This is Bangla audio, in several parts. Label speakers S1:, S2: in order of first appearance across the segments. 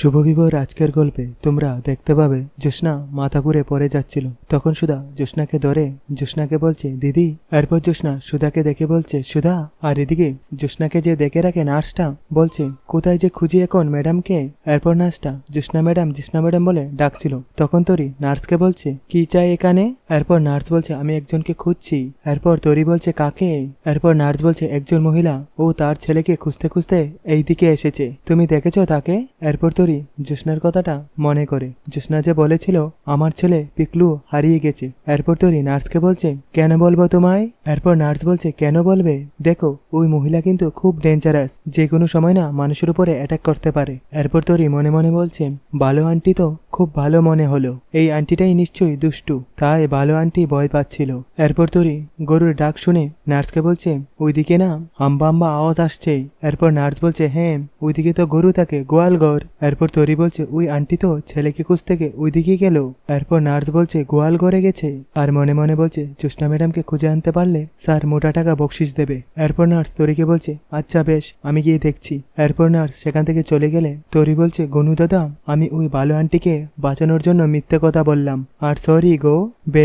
S1: শুভবিবাহের আজকের গল্পে তোমরা দেখতে পাবে জ্যোৎস্না মাথা ঘুরে পড়ে যাচ্ছিল। তখন সুধা জ্যোৎস্নাকে ধরে, জ্যোৎস্নাকে বলছে, দিদি, এরপর জ্যোৎস্না সুধাকে দেখে বলছে, সুধা, আর এদিকে জ্যোৎস্নাকে যে দেখে রাখে নার্সটা, বলছে, কোথায় যে খুঁজি এখন ম্যাডামকে? এরপর নার্সটা, জ্যোৎস্না ম্যাডাম জ্যোৎস্না ম্যাডাম বলে ডাকছিল। তখন তরি নার্সকে বলছে, কি চাই এখানে? এরপর নার্স বলছে, আমি একজনকে খুঁজছি। এরপর তরি বলছে, কাকে? এরপর নার্স বলছে, একজন মহিলা। ও তার ছেলেকে খুঁজতে খুঁজতে এই দিকে এসেছে। তুমি দেখেছ তাকে? এরপর তরি, জ্যোৎস্নার কথাটা মনে করে। জ্যোৎস্না যে বলেছিল, আমার ছেলে পিকলু হারিয়ে গেছে। এরপর তরি, নার্সকে বলছে, কেন বলব তোমায়? এরপর নার্স বলছে, কেন বলবে? দেখো, ওই মহিলা কিন্তু খুব ডেঞ্জারাস যে কোনো সময় না মানুষের উপরে অ্যাটাক করতে পারে। এরপর তরি মনে মনে বলছে, ভালো আন্টি তো খুব ভালো মনে হলো। এই আন্টিটাই নিশ্চয়ই দুষ্টু। তাই ভালো আন্টি ভয় পাচ্ছিল। এরপর তরি গরুর ডাক শুনে নার্সকে বলছে, ওইদিকে না, হাম্বা হাম্বা আওয়াজ আসছে এরপর নার্স বলছে হ্যাঁ ওইদিকে তো গরু থাকে, গোয়াল ঘর। এরপর তরি বলছে, ওই আন্টি তো ছেলেকে খুঁজ থেকে ওইদিকে গেল। এরপর নার্স বলছে, গোয়াল ঘরে গেছে। আর মনে মনে বলছে, জ্যোৎস্না ম্যাডামকে খুঁজে আনতে পারলে স্যার মোটা টাকা বকশিস দেবে। এরপর নার্স তরিকে বলছে আচ্ছা বেশ, আমি গিয়ে দেখছি। এরপর নার্স সেখান থেকে চলে গেলে তরি বলছে, গনু দাদা, আমি ওই ভালো আন্টিকে বাঁচানোর জন্য মিথ্যে কথা বললাম। আর সরি গো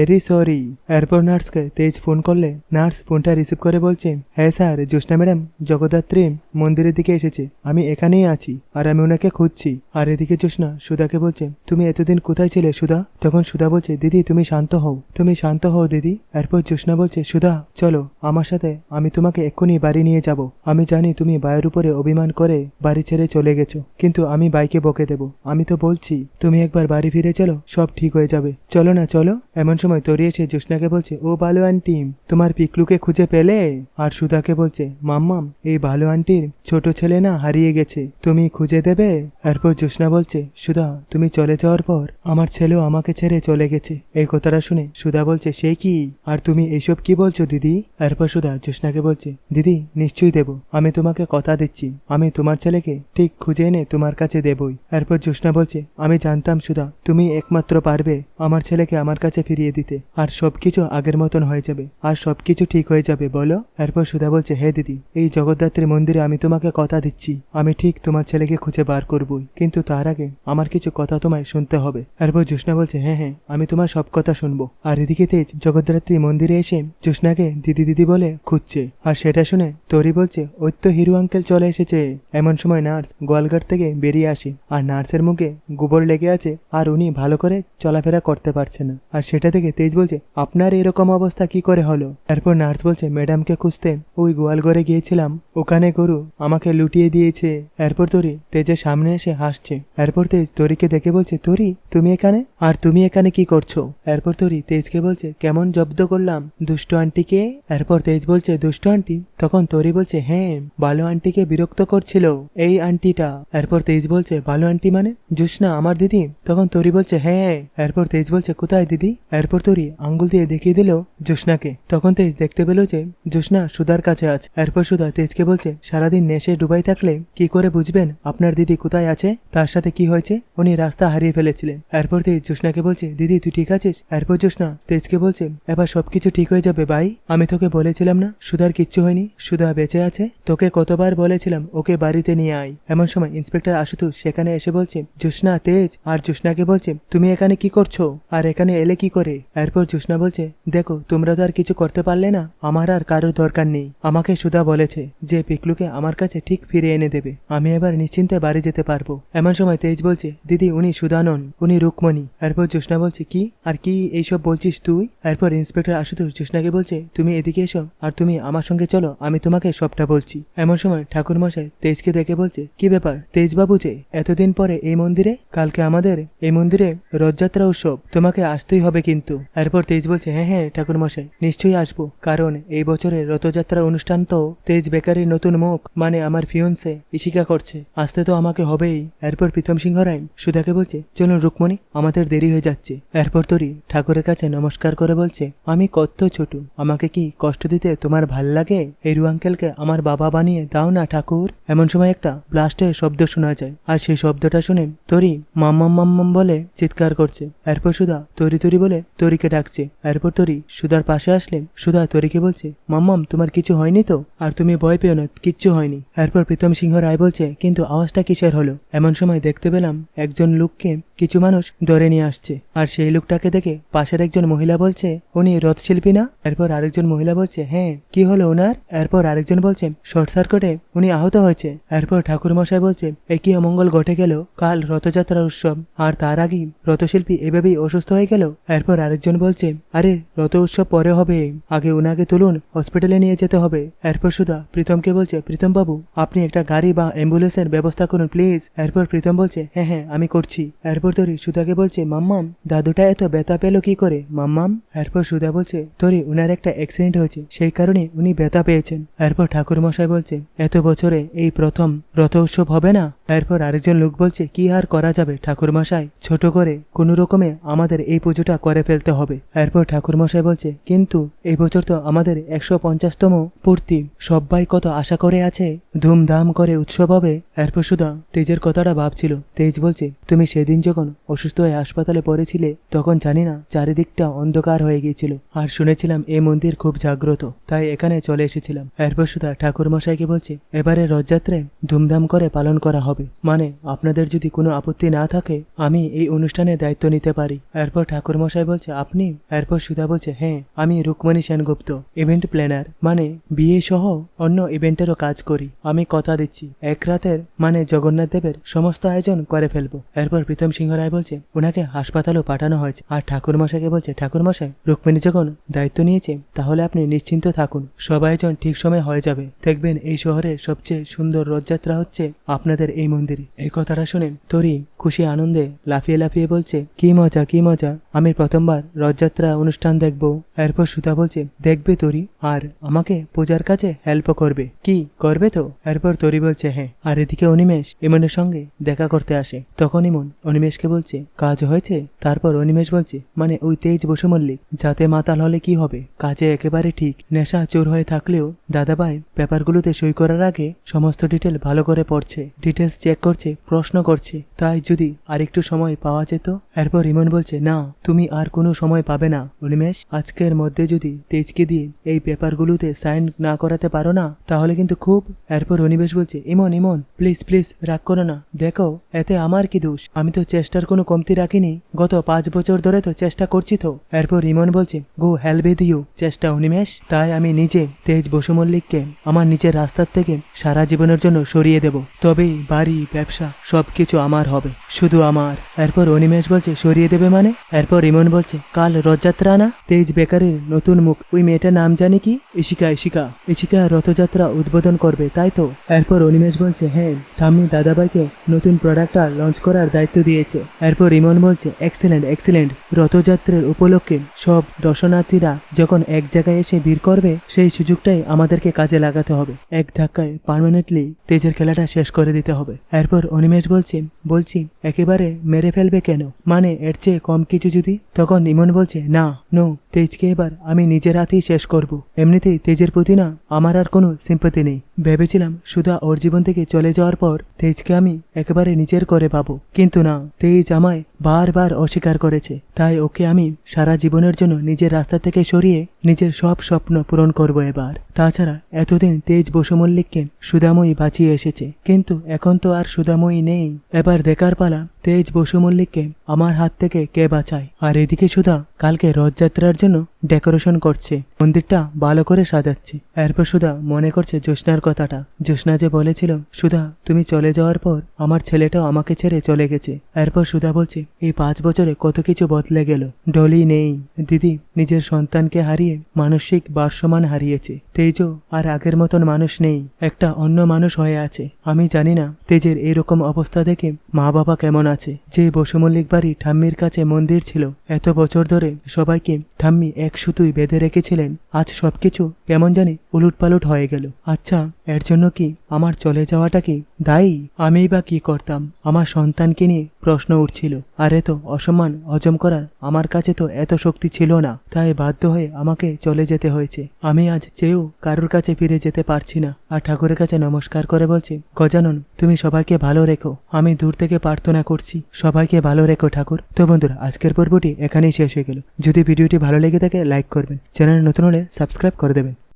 S1: ভেরি সরি এরপর নার্সকে তেজ ফোন করলে নার্স ফোনটা রিসিভ করে বলছে হ্যাঁ স্যার, জ্যোৎস্না ম্যাডাম জগদ্ধাত্রী মন্দিরের দিকে এসেছে। আমি এখানেই আছি, আর আমি ওনাকে খুঁজছি। আর এদিকে জ্যোৎস্না সুধাকে বলছে, তুমি এতদিন কোথায় ছিলে সুধা? তখন সুধা বলছে, দিদি, তুমি শান্ত হও, তুমি শান্ত হও দিদি। এরপর জ্যোৎস্না বলছে, সুধা, চলো, আমার সাথে আমি তোমাকে এক্ষুনি বাড়ি নিয়ে যাব। আমি জানি তুমি বায়ের উপরে অভিমান করে বাড়ি ছেড়ে চলে গেছো, কিন্তু আমি বাইকে বকে দেব। আমি তো বলছি, তুমি একবার বাড়ি ফিরে চলো, সব ঠিক হয়ে যাবে। চলো না, চলো, এমন সময় তরি এসে জ্যোৎস্নাকে বলছে, ও ভালো আন্টি, তোমার পিকলুকে খুঁজে পেলে? আর সুধাকে বলছে, মাম্মাম, এই ভালো আন্টির ছোট ছেলে না হারিয়ে গেছে, তুমি খুঁজে দেবে? এরপর জ্যোৎস্না বলছে, সুধা, তুমি চলে যাওয়ার পর আমার ছেলেও আমাকে ছেড়ে চলে গেছে। এই কথাটা শুনে সুধা বলছে, সে কি? আর তুমি এইসব কি বলছো, দিদি? এরপর সুধা জ্যোৎস্নাকে বলছে, দিদি, নিশ্চয়ই দেব, আমি তোমাকে কথা দিচ্ছি, আমি তোমার ছেলেকে ঠিক খুঁজে এনে তোমার কাছে দেবই। এরপর জ্যোৎস্না বলছে, আমি জানতাম সুধা, তুমি একমাত্র পারবে, আমার ছেলেকে আমার কাছে ফিরিয়ে দিতে। আর সবকিছু আগের মতন হয়ে যাবে। আর সবকিছু ঠিক হয়ে যাবে, বলো? এরপর সুধা বলছে, হে দিদি, এই জগদ্ধাত্রী মন্দিরে আমি তোমাকে কথা দিচ্ছি। আমি ঠিক তোমার ছেলেকে খুঁজে বার করবই। কিন্তু তার আগে আমার কিছু কথা তোমায় শুনতে হবে। এরপর জ্যোৎস্না বলছে হ্যাঁ হ্যাঁ আমি তোমার সব কথা শুনব। আর এদিকে তেজ জগদ্ধাত্রী মন্দিরে এসে জ্যোৎস্নাকে দিদি দিদি বলে খুঁজছে। আর সেটা শুনে তরি বলছে, ওই তো হিরু আঙ্কেল চলে এসেছে। এমন সময় নার্স গোয়ালঘাট থেকে বেরিয়ে আসে। আর নার্সের মুখে গোবর লেগে আছে। আর উনি ভালো করে চলাফেরা করতে পারছে না। আর সেটা থেকে তেজ বলছে, আপনার এরকম অবস্থা কি করে হলো? এরপর নার্স বলছে, ম্যাডামকে খুঁজতে। ওই গোয়ালঘরে গিয়েছিলাম। ওখানে গরু আমাকে লুটিয়ে দিয়েছে। এরপর তরি তেজের সামনে এসে হাসছে। এরপর তেজ তরিকে দেখে বলছে, তরি, তুমি এখানে? আর তুমি এখানে কি করছ? এরপর তরি তেজকে বলছে, কেমন জব্দ করলাম, দুষ্ট আন্টিকে? এরপর তেজ বলছে, দুষ্ট আন্টি? তখন তরি বলছে হ্যাঁ ভালো আন্টিকে বিরক্ত করছিল এই আন্টিটা। এরপর তেজ বলছে, ভালো আন্টি মানে? জোসনা আমার দিদি? তখন তরি বলছে হ্যাঁ। এরপর তেজ বলছে, কোথায় দিদি? এরপর তরি আঙ্গুল দিয়ে দেখিয়ে দিল জোসনাকে তখন তেজ দেখতে পেল যে জোসনা সুধার কাছে আছে। এরপর সুধা তেজকে বলছে, সারাদিন নেশে ডুবাই থাকলে কি করে বুঝবেন আপনার দিদি কোথায় আছে? তার সাথে কি হয়েছে? উনি রাস্তা হারিয়ে ফেলেছিলেন। এরপর তেজ জোসনাকে বলছে, দিদি, তুই ঠিক আছিস? এরপর জোসনা তেজকে বলছে, এবার সবকিছু ঠিক হয়ে যাবে ভাই। আমি তোকে বলেছিলাম না, সুধার কিচ্ছু হয়নি। সুধা বেঁচে আছে। তোকে কতবার বলেছিলাম, ওকে বাড়িতে নিয়ে আয়। এমন সময় ইন্সপেক্টর আশুতোষ সেখানে এসে বলছে জোসনা তেজ, আর জোসনাকে বলছে, তুমি এখানে কি করছ? আর এখানে এলে কি করে? এরপর জোসনা বলছে, দেখো, তোমরা তো আর কিছু করতে পারলে না। আমার আর কারোর দরকার নেই। আমাকে সুধা বলেছে যে পিকলুকে আমার কাছে ঠিক ফিরে এনে দেবে। আমি এবার নিশ্চিন্তে বাড়ি যেতে পারব। এমন সময় তেজ বলছে, দিদি, উনি সুধা নন, উনি রুকমণি। এরপর জোসনা বলছে, কি? আর কি এইসব বলছিস তুই? এরপর ইন্সপেক্টর আশুতোষ জোসনাকে বলছে, তুমি এদিকে এসো, আর তুমি আমার সঙ্গে চলো, আমি তোমাকে সবটা বলছি। এমন সময় ঠাকুর মশাই তেজকে দেখে বলছে, কি ব্যাপার? তেজবাবু যে, এতদিন পরে এই মন্দিরে? কালকে আমাদের এই মন্দিরে রথযাত্রা উৎসব। তোমাকে আসতেই হবে কিন্তু। এরপর তেজ বলছে হ্যাঁ হ্যাঁ ঠাকুর মশাই নিশ্চয়ই আসব। কারণ এই বছরের রথযাত্রা অনুষ্ঠান তো তেজ বেকারির নতুন মুখ মানে আমার ফিয়ন্সে ইশিকা করছে। আসতে তো আমাকে হবেই। এরপর প্রীতম সিংহ রায় সুধাকে বলছে, চলুন রুকমণি, আমাদের দেরি হয়ে যাচ্ছে। এরপর তরি ঠাকুরের কাছে নমস্কার করে বলছে, আমি কত ছোট, আমাকে কি কষ্ট দিতে তোমার ভালো লাগে? এই রু আঙ্কেলকে আমার বাবা বানিয়ে দাও না, ঠাকুর। এমন সময় একটা ব্লাস্টের শব্দ শোনা যায়, আর সেই শব্দটা শুনে তরি মাম্মাম মাম্মাম বলে চিৎকার করছে। এরপর সুধা তরি তরি বলে, তরি তরিকে ডাকছে। এরপর তরি সুধার পাশে আসলে সুধা তরিকে বলছে, মাম্মাম, তোমার কিছু হয়নি তো? আর তুমি ভয় পেও না, কিচ্ছু হয়নি। এরপর প্রীতম সিংহ রায় বলছে, কিন্তু আওয়াজটা কিসের হলো? এমন সময় দেখতে পেলাম একজন লোককে কিছু মানুষ ধরে নিয়ে আসছে। আর সেই লোকটাকে দেখে পাশের একজন মহিলা বলছে, উনি রথশিল্পী না? এরপর আরেকজন মহিলা বলছে হ্যাঁ কি হলো ওনার? এরপর আরেকজন বলছে, শর্ট সার্কিটে উনি আহত হয়েছে। এরপর ঠাকুর মশাই বলছে, একই অমঙ্গল ঘটে গেল, কাল রথযাত্রার উৎসব। আর তার আগেই রথশিল্পী এভাবেই অসুস্থ হয়ে গেল? এরপর আরেকজন বলছে, আরে, রথ উৎসব পরে হবে। আগে ওনাকে তুলুন, হসপিটালে নিয়ে যেতে হবে। এরপর সুধা, প্রীতমকে বলছে, প্রীতম বাবু, আপনি একটা গাড়ি বা অ্যাম্বুলেন্সের ব্যবস্থা করুন, প্লিজ। এরপর প্রীতম বলছে হ্যাঁ হ্যাঁ আমি করছি। এরপর তরি সুধাকে বলছে, মাম্মাম, দাদুটা এত ব্যথা পেল কি করে? মাম্মাম? এরপর সুধা বলছে, তরি, উনার একটা অ্যাক্সিডেন্ট হয়েছে, সেই কারণে উনি ব্যথা পেয়েছেন। এরপর ঠাকুর মশাই বলছে, এত বছরে এই প্রথম রথ উৎসব হবে না? এরপর আরেকজন লোক বলছে, কি আর করা যাবে ঠাকুর মশাই ছোট করে কোনো রকমে আমাদের এই পুজোটা করে ফেলতে হবে। এরপর ঠাকুর মশাই বলছে, কিন্তু এই বছর তো আমাদের একশো পঞ্চাশতম পূর্তি। সবাই কত আশা করে আছে, ধুমধাম করে উৎসব হবে। এরপর সুধা তেজের কথাটা ভাবছিল। তেজ বলছে, তুমি সেদিন যখন অসুস্থ হয়ে হাসপাতালে পড়েছিলে, তখন জানি না চারিদিকটা অন্ধকার হয়ে গিয়েছিল। আর শুনেছিলাম এই মন্দির খুব জাগ্রত, তাই এখানে চলে এসেছিলাম। এরপর সুধা ঠাকুর মশাইকে বলছে, এবারে রথযাত্রায় ধুমধাম করে পালন করা হবে। মানে আপনাদের যদি কোনো আপত্তি না থাকে, আমি এই অনুষ্ঠানের দায়িত্ব নিতে পারি। এরপর ঠাকুর মশাই বলছে আপনি? এরপর সুধা বলছে হ্যাঁ আমি রুকমণি সেনগুপ্ত ইভেন্ট প্ল্যানার মানে বিয়ে সহ অন্য ইভেন্টেরও কাজ করি। আমি কথা দিচ্ছি। এক রাতের মানে জগন্নাথ দেবের সমস্ত আয়োজন করে ফেলব। এরপর প্রীতম সিংহ রায় বলছে, ওনাকে হাসপাতালেও পাঠানো হয়েছে। আর ঠাকুর মশাইকে বলছে ঠাকুর মশাই রুক্মিণী যখন দায়িত্ব নিয়েছে, তাহলে আপনি নিশ্চিন্ত থাকুন। সব আয়োজন ঠিক সময় হয়ে যাবে। দেখবেন এই শহরের সবচেয়ে সুন্দর রথযাত্রা হচ্ছে আপনাদের এই মন্দিরে। এই কথাটা শুনে তরি খুশি আনন্দে লাফিয়ে লাফিয়ে বলছে, কি মজা কি মজা। আমি প্রথমবার রথযাত্রা অনুষ্ঠান দেখব। এরপর সুধা বলছে, দেখবে তরি, আর আমাকে পূজার কাছে হেল্প করবে। কি, করবে তো? এরপর তরি বলছে হ্যাঁ। আর এদিকে অনিমেষ ইমনের সঙ্গে দেখা করতে আসে। তখন ইমন অনিমেষকে বলছে, কাজ হয়েছে? তারপর অনিমেষ বলছে মানে ওই তেজ বসু মল্লিক, যাতে মাতাল হলে কি হবে? কাজে একেবারে ঠিক, নেশা চোর হয়ে থাকলেও দাদাভাই পেপারগুলোতে সই করার আগে সমস্ত ডিটেল ভালো করে পড়ছে। ডিটেলস চেক করছে, প্রশ্ন করছে। তাই যদি আরেকটু সময় পাওয়া যেত? এরপর ইমন বলছে, না, তুমি আর কোনো সময় পাবে না অনিমেষ আজকের মধ্যে যদি তেজকে দিয়ে এই পেপারগুলোতে সাইন না করাতে পারো না, তাহলে কিন্তু খুব। এরপর অনিমেষ বলছে, ইমন ইমন, প্লিজ প্লিজ, রাগ করো না। দেখো, এতে আমার কি দোষ? আমি তো চেষ্টার কোনো কমতি রাখিনি। গত পাঁচ বছর ধরে তো চেষ্টা করছি তো। এরপর ইমন বলছে, গো উইথ ইউ চেষ্টা অনিমেষ তাই আমি নিজে তেজ বসু মল্লিককে আমার নিজের রাস্তার থেকে সারা জীবনের জন্য সরিয়ে দেব। তবেই বাড়ি, ব্যবসা, সবকিছু আমার হবে, শুধু আমার। এরপর অনিমেষ বলছে, সরিয়ে দেবে মানে? এরপর ইমন বলছে কাল রথযাত্রা না? তেজ বেকারের নতুন মুখ। ওই মেয়েটার নাম জানি কি? ইশিকা ইশিকা ইশিকা রথযাত্রা উদ্বোধন করবে, তাই তো? এরপর অনিমেষ বলছে হ্যাঁ ঠাম্মি দাদাভাইকে নতুন প্রোডাক্টটা লঞ্চ করার দায়িত্ব দিয়েছে। এরপর ইমন বলছে এক্সেলেন্ট এক্সেলেন্ট রথযাত্রার উপলক্ষে সব দর্শনার্থীরা যখন এক জায়গায় এসে ভিড় করবে, সেই সুযোগটাই আমাদেরকে কাজে লাগাতে হবে। এক ধাক্কায় পার্মানেন্টলি তেজের খেলাটা শেষ করে দিতে হবে। এরপর অনিমেষ বলছে, বলছি, একেবারে মেরে ফেলবে কেন? মানে এর চেয়ে কম কিছু যদি? তখন ইমন বলছে, না, নো, তেজকে এবার আমি নিজের হাতেই শেষ করব। এমনিতেই তেজের প্রতি না আমার আর কোনো সিম্পতি নেই। ভেবেছিলাম সুধা ওর জীবন থেকে চলে যাওয়ার পর তেজকে আমি একেবারে নিজের করে পাবো। কিন্তু না, তেজ আমায় বারবার অস্বীকার করেছে। তাই ওকে আমি সারা জীবনের জন্য নিজের রাস্তা থেকে সরিয়ে নিজের সব স্বপ্ন পূরণ করব এবার। তাছাড়া এতদিন তেজ বসু মল্লিককে সুদাময়ী বাঁচিয়ে এসেছে। কিন্তু এখন তো আর সুদাময়ী নেই। এবার দেখার পালা তেজ বসু মল্লিককে আমার হাত থেকে কে বাঁচায়? আর এদিকে সুধা কালকে রথযাত্রার জন্য ডেকোরেশন করছে। মন্দিরটা ভালো করে সাজাচ্ছে। এরপর সুধা মনে করছে জ্যোৎস্নার কথাটা। জ্যোৎস্না যে বলেছিল, সুধা, তুমি চলে যাওয়ার পর আমার ছেলেটাও আমাকে ছেড়ে চলে গেছে। এরপর সুধা বলছে, এই পাঁচ বছরে কত কিছু বদলে গেল। ডলি নেই। দিদি, নিজের সন্তানকে হারিয়ে মানসিক ভারসমান হারিয়েছে। তেজও আর আগের মতন মানুষ নেই। একটা অন্য মানুষ হয়ে আছে। আমি জানি না তেজের এরকম অবস্থা দেখে মা বাবা কেমন আছে। যে বসুমল্লিক বাড়ি ঠাম্মির কাছে মন্দির ছিল, এত বছর ধরে সবাইকে ঠাম্মি এক সুতুই বেঁধে রেখেছিলেন। আজ সবকিছু কেমন জানি উলুট পালুট হয়ে গেল। আচ্ছা এর জন্য কি আমার চলে যাওয়াটা কি দায়ী? আমিই বা কি করতাম? আমার সন্তানকে নিয়ে প্রশ্ন উঠছিল। আর এত অসম্মান, হজম করার আমার কাছে তো এত শক্তি ছিল না। তাই বাধ্য হয়ে আমাকে চলে যেতে হয়েছে। আমি আজ চেয়েও কারোর কাছে ফিরে যেতে পারছি না। আর ঠাকুরের কাছে নমস্কার করে বলছি, গজানন, তুমি সবাইকে ভালো রেখো। আমি দূর থেকে প্রার্থনা করছি করছি। সবাইকে ভালো রেখো ঠাকুর। তো বন্ধুরা, আজকের পর্বটি এখানেই শেষ হয়ে গেল। যদি ভিডিওটি ভালো লেগে থাকে, লাইক করবেন। চ্যানেল নতুন হলে সাবস্ক্রাইব করে দেবেন।